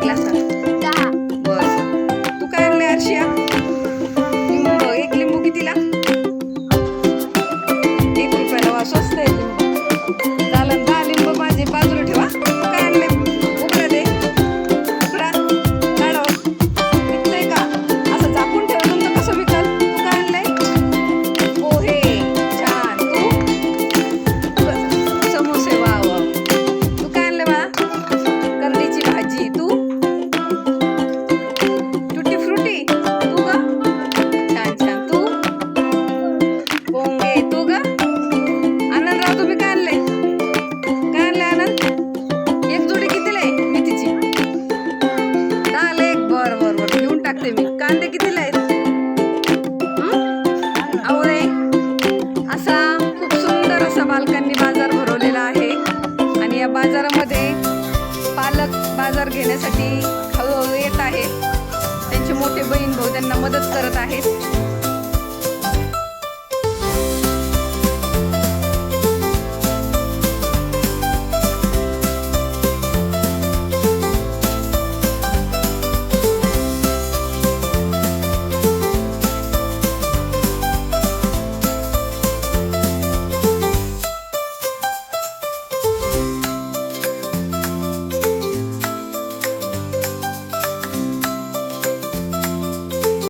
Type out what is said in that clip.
भेटला बस तू काय आणले हर्षिया लिंब एक लिंबू कितीला? एक रुपयाला वा स्वस्त आहे लिंबू चालन दहा लिंब माझे बाजूला ठेवा काय आणले उकडा दे. उकडा. काढव विकतंय का? असं झाकून ठेवा तुमचं कसं विकल? तू काय आणलंय? पोहे. छान. तू? समोसे वा तू काय आणले बा कंदीची भाजी. तू? आवळे. असा खूप सुंदर असा बालकांनी बाजार भरवलेला आहे. आणि या बाजारामध्ये पालक बाजार घेण्यासाठी हळूहळू येत आहेत. त्यांचे मोठे बहीण भाऊ त्यांना मदत करत आहेत.